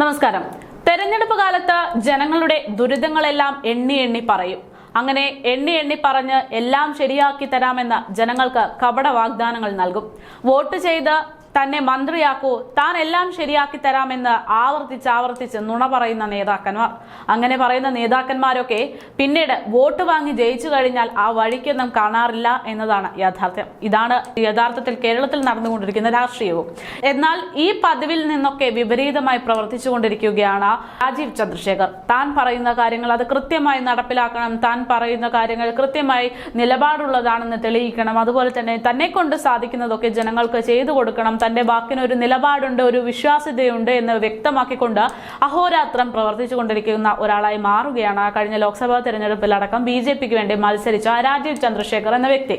നമസ്കാരം. തെരഞ്ഞെടുപ്പ് കാലത്ത് ജനങ്ങളുടെ ദുരിതങ്ങളെല്ലാം എണ്ണി എണ്ണി പറയും. അങ്ങനെ എണ്ണി എണ്ണി പറഞ്ഞ് എല്ലാം ശരിയാക്കി തരാമെന്ന് ജനങ്ങൾക്ക് കപട വാഗ്ദാനങ്ങൾ നൽകും. വോട്ട് ചെയ്ത് തന്നെ മന്ത്രിയാക്കൂ. താൻ എല്ലാം ശരിയാക്കി തരാമെന്ന് ആവർത്തിച്ച് ആവർത്തിച്ച് നുണ പറയുന്ന നേതാക്കന്മാർ. അങ്ങനെ പറയുന്ന നേതാക്കന്മാരൊക്കെ പിന്നീട് വോട്ട് വാങ്ങി ജയിച്ചു കഴിഞ്ഞാൽ ആ വഴിക്കൊന്നും കാണാറില്ല എന്നതാണ് യാഥാർത്ഥ്യം. ഇതാണ് യഥാർത്ഥത്തിൽ കേരളത്തിൽ നടന്നുകൊണ്ടിരിക്കുന്ന രാഷ്ട്രീയവും. എന്നാൽ ഈ പതിവിൽ നിന്നൊക്കെ വിപരീതമായി പ്രവർത്തിച്ചുകൊണ്ടിരിക്കുകയാണ് രാജീവ് ചന്ദ്രശേഖർ. താൻ പറയുന്ന കാര്യങ്ങൾ അത് കൃത്യമായി നടപ്പിലാക്കണം. താൻ പറയുന്ന കാര്യങ്ങൾ കൃത്യമായി നിലപാടുള്ളതാണെന്ന് തെളിയിക്കണം. അതുപോലെ തന്നെ തന്നെ കൊണ്ട് സാധിക്കുന്നതൊക്കെ ജനങ്ങൾക്ക് ചെയ്തു കൊടുക്കണം. തന്റെ വാക്കിന് ഒരു നിലപാടുണ്ട് ഒരു വിശ്വാസ്യതയുണ്ട് എന്ന് വ്യക്തമാക്കിക്കൊണ്ട് അഹോരാത്രം പ്രവർത്തിച്ചു കൊണ്ടിരിക്കുന്ന ഒരാളായി മാറുകയാണ് കഴിഞ്ഞ ലോക്സഭാ തെരഞ്ഞെടുപ്പിലടക്കം ബി ജെ പിക്ക് വേണ്ടി മത്സരിച്ച രാജീവ് ചന്ദ്രശേഖർ എന്ന വ്യക്തി.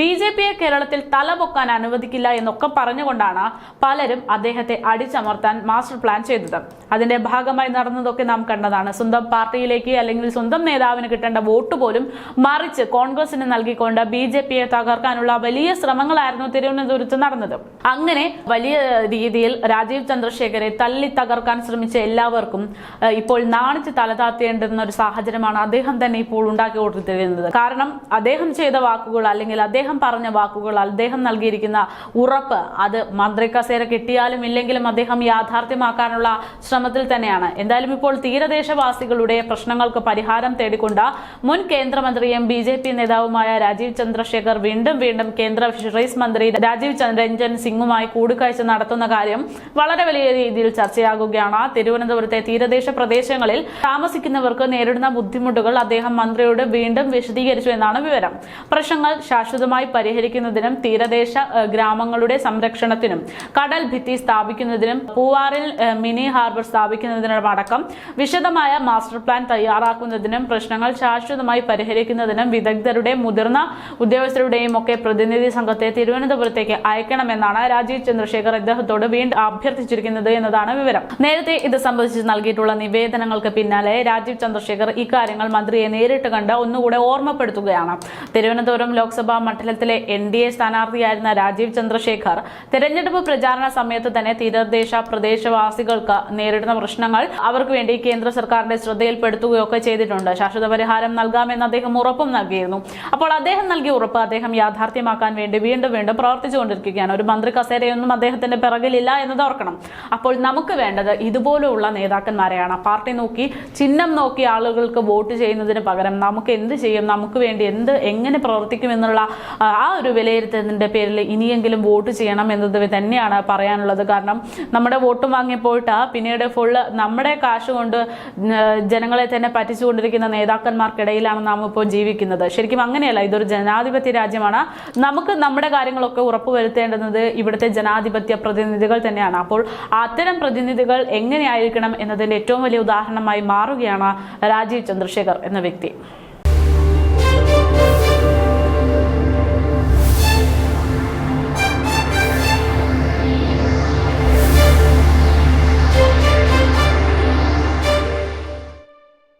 ബി ജെ പിയെ കേരളത്തിൽ തലപൊക്കാൻ അനുവദിക്കില്ല എന്നൊക്കെ പറഞ്ഞുകൊണ്ടാണ് പലരും അദ്ദേഹത്തെ അടിച്ചമർത്താൻ മാസ്റ്റർ പ്ലാൻ ചെയ്തത്. അതിന്റെ ഭാഗമായി നടന്നതൊക്കെ നാം കണ്ടതാണ്. സ്വന്തം പാർട്ടിയിലേക്ക് അല്ലെങ്കിൽ സ്വന്തം നേതാവിന് കിട്ടേണ്ട വോട്ട് പോലും മറിച്ച് കോൺഗ്രസിന് നൽകിക്കൊണ്ട് ബി ജെ പിയെ തകർക്കാനുള്ള വലിയ ശ്രമങ്ങളായിരുന്നു തിരുവനന്തപുരത്ത് നടന്നത്. അങ്ങനെ വലിയ രീതിയിൽ രാജീവ് ചന്ദ്രശേഖരെ തല്ലി തകർക്കാൻ ശ്രമിച്ച എല്ലാവർക്കും ഇപ്പോൾ നാണിച്ച് തലതാത്തേണ്ടുന്ന ഒരു സാഹചര്യമാണ് അദ്ദേഹം തന്നെ ഇപ്പോൾ ഉണ്ടാക്കി കൊടുത്തിരുന്നത് കാരണം അദ്ദേഹം ചെയ്ത വാക്കുകൾ അല്ലെങ്കിൽ അദ്ദേഹം പറഞ്ഞ വാക്കുകൾ അദ്ദേഹം നൽകിയിരിക്കുന്ന ഉറപ്പ് അത് മന്ത്രി കസേര കിട്ടിയാലും ഇല്ലെങ്കിലും അദ്ദേഹം യാഥാർത്ഥ്യമാക്കാനുള്ള ശ്രമത്തിൽ തന്നെയാണ്. എന്തായാലും ഇപ്പോൾ തീരദേശവാസികളുടെ പ്രശ്നങ്ങൾക്ക് പരിഹാരം തേടിക്കൊണ്ട് മുൻ കേന്ദ്രമന്ത്രിയും ബി ജെ പി നേതാവുമായ രാജീവ് ചന്ദ്രശേഖർ വീണ്ടും വീണ്ടും കേന്ദ്ര ഫിഷറീസ് മന്ത്രി രാജീവ് രഞ്ജൻ സിംഗുമായി കൂടിക്കാഴ്ച നടത്തുന്ന കാര്യം വളരെ വലിയ രീതിയിൽ ചർച്ചയാകുകയാണ്. തിരുവനന്തപുരത്തെ തീരദേശ പ്രദേശങ്ങളിൽ താമസിക്കുന്നവർക്ക് നേരിടുന്ന ബുദ്ധിമുട്ടുകൾ അദ്ദേഹം മന്ത്രിയോട് വീണ്ടും വിശദീകരിച്ചു എന്നാണ് വിവരം. പ്രശ്നങ്ങൾ ശാശ്വതമായി പരിഹരിക്കുന്നതിനും തീരദേശ ഗ്രാമങ്ങളുടെ സംരക്ഷണത്തിനും കടൽ ഭിത്തി സ്ഥാപിക്കുന്നതിനും പൂവാറിൽ മിനി ഹാർബർ സ്ഥാപിക്കുന്നതിനും അടക്കം വിശദമായ മാസ്റ്റർ പ്ലാൻ തയ്യാറാക്കുന്നതിനും പ്രശ്നങ്ങൾ ശാശ്വതമായി പരിഹരിക്കുന്നതിനും വിദഗ്ധരുടെ മുതിർന്ന ഉദ്യോഗസ്ഥരുടെയും ഒക്കെ പ്രതിനിധി സംഘത്തെ തിരുവനന്തപുരത്തേക്ക് അയക്കണമെന്നാണ് രാജീവ് ചന്ദ്രശേഖർ ഇദ്ദേഹത്തോട് വീണ്ടും അഭ്യർത്ഥിച്ചിരിക്കുന്നത് എന്നതാണ് വിവരം. നേരത്തെ ഇത് സംബന്ധിച്ച് നൽകിയിട്ടുള്ള നിവേദനങ്ങൾക്ക് പിന്നാലെ രാജീവ് ചന്ദ്രശേഖർ ഇക്കാര്യങ്ങൾ മന്ത്രിയെ നേരിട്ട് കണ്ട് ഒന്നുകൂടെ ഓർമ്മപ്പെടുത്തുകയാണ്. തിരുവനന്തപുരം ലോക്സഭാ മണ്ഡലത്തിലെ എൻ ഡി എ സ്ഥാനാർത്ഥിയായിരുന്ന രാജീവ് ചന്ദ്രശേഖർ തെരഞ്ഞെടുപ്പ് പ്രചാരണ സമയത്ത് തന്നെ തീരദേശ പ്രദേശവാസികൾക്ക് നേരിടുന്ന പ്രശ്നങ്ങൾ അവർക്ക് വേണ്ടി കേന്ദ്ര സർക്കാരിന്റെ ശ്രദ്ധയിൽപ്പെടുത്തുകയൊക്കെ ചെയ്തിട്ടുണ്ട്. ശാശ്വത പരിഹാരം നൽകാമെന്ന് അദ്ദേഹം ഉറപ്പും നൽകിയിരുന്നു. അപ്പോൾ അദ്ദേഹം നൽകിയ ഉറപ്പ് അദ്ദേഹം യാഥാർത്ഥ്യമാക്കാൻ വേണ്ടി വീണ്ടും വീണ്ടും പ്രവർത്തിച്ചുകൊണ്ടിരിക്കുകയാണ്. ഒരു മന്ത്രി കസേരയൊന്നും അദ്ദേഹത്തിന്റെ പിറകിലില്ല എന്നത് ഓർക്കണം. അപ്പോൾ നമുക്ക് വേണ്ടത് ഇതുപോലെയുള്ള നേതാക്കന്മാരെയാണ്. പാർട്ടി നോക്കി ചിഹ്നം നോക്കി ആളുകൾക്ക് വോട്ട് ചെയ്യുന്നതിന് പകരം നമുക്ക് എന്ത് ചെയ്യും? നമുക്ക് വേണ്ടി എന്ത് എങ്ങനെ പ്രവർത്തിക്കും എന്നുള്ള ആ, ഒരു വിലയിരുത്തലിന്റെ പേരിൽ ഇനിയെങ്കിലും വോട്ട് ചെയ്യണം എന്നത് തന്നെയാണ് പറയാനുള്ളത്. കാരണം നമ്മുടെ വോട്ട് വാങ്ങിപ്പോയിട്ട് പിന്നീട് ഫുള്ള് നമ്മുടെ കാശ് കൊണ്ട് ജനങ്ങളെ തന്നെ പറ്റിച്ചുകൊണ്ടിരിക്കുന്ന നേതാക്കന്മാർക്കിടയിലാണ് നാം ഇപ്പോൾ ജീവിക്കുന്നത്. ശരിക്കും അങ്ങനെയല്ല ഇതൊരു ജനാധിപത്യ രാജ്യമാണ്. നമുക്ക് നമ്മുടെ കാര്യങ്ങളൊക്കെ ഉറപ്പുവരുത്തേണ്ടുന്നത് ഇവിടുത്തെ ജനാധിപത്യ പ്രതിനിധികൾ തന്നെയാണ്. അപ്പോൾ അത്തരം പ്രതിനിധികൾ എങ്ങനെയായിരിക്കണം എന്നതിന്റെ ഏറ്റവും വലിയ ഉദാഹരണമായി മാറുകയാണ് രാജീവ് ചന്ദ്രശേഖർ എന്ന വ്യക്തി.